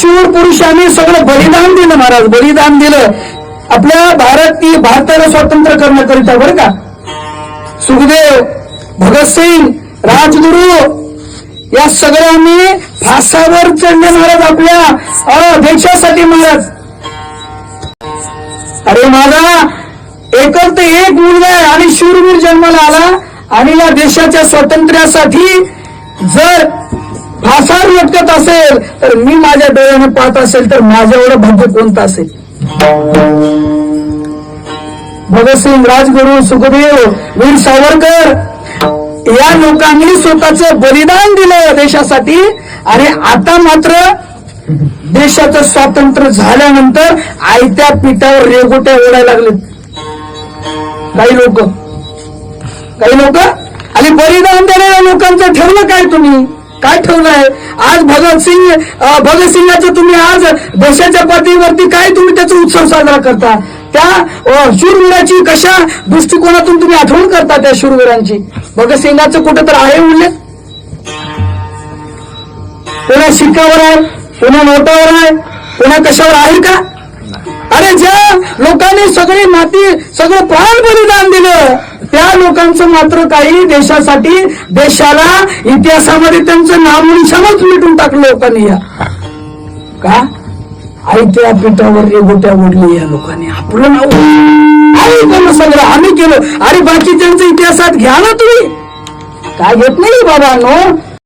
शूर सगळं बलिदान दिलं महाराज बलिदान दिलं. आपल्या भारतीय भारताला स्वातंत्र्य करण्याकरिता बरं का? सुखदेव भगतसिंग राजगुरू या सगळ्यांनी फासावर चढले महाराज आपल्या अ, देशासाठी महाराज. अरे माझा एकच तर एक मुलगा आहे आणि शूरवीर जन्माला आला आणि या देशाच्या स्वातंत्र्यासाठी जर फासार लटकत असेल तर मी माझ्या डोळ्याने पाहत असेल तर माझ्या एवढं भाग्य कोणतं असेल? भगतसिंग राजगुरू सुखदेव वीर सावरकर या लोकांनी स्वतःचं बलिदान दिलं देशासाठी. आणि आता मात्र देशाचं स्वातंत्र्य झाल्यानंतर आयत्या पिठावर रेगोट्या ओढायला लागले काही लोक. काही लोक? आणि बलिदान देणाऱ्या लोकांचं ठरलं काय तुम्ही? काय ठेवलंय आज भगतसिंग अं, भगतसिंगाचं तुम्ही आज देशाच्या पातळीवरती काय तुम्ही त्याचा उत्सव साजरा करता? त्या शूरवीराची कशा दृष्टिकोनातून तुम्ही आठवण करता त्या शूरवीरांची? भगतसिंगाचं कुठं तर आहे उल्लेख? कोणा शिक्कावर आहे कोणा नोटावर आहे कोणा कशावर आहे का? अरे ज्या! लोकांनी सगळी माती सगळं प्राण बलिदान त्यांचं मात्र काही देशासाठी देशाला इतिहासामध्ये त्यांचं नाम निशाणच मिटून टाकलं लोकांनी या. का? आयत्या पिठावर रेगोट्या ओढली या लोकांनी आपलं नाव सगळं. आम्ही केलं. अरे बाकी त्यांचं इतिहासात घ्या ना तुम्ही. काय घेत नाही बाबा नो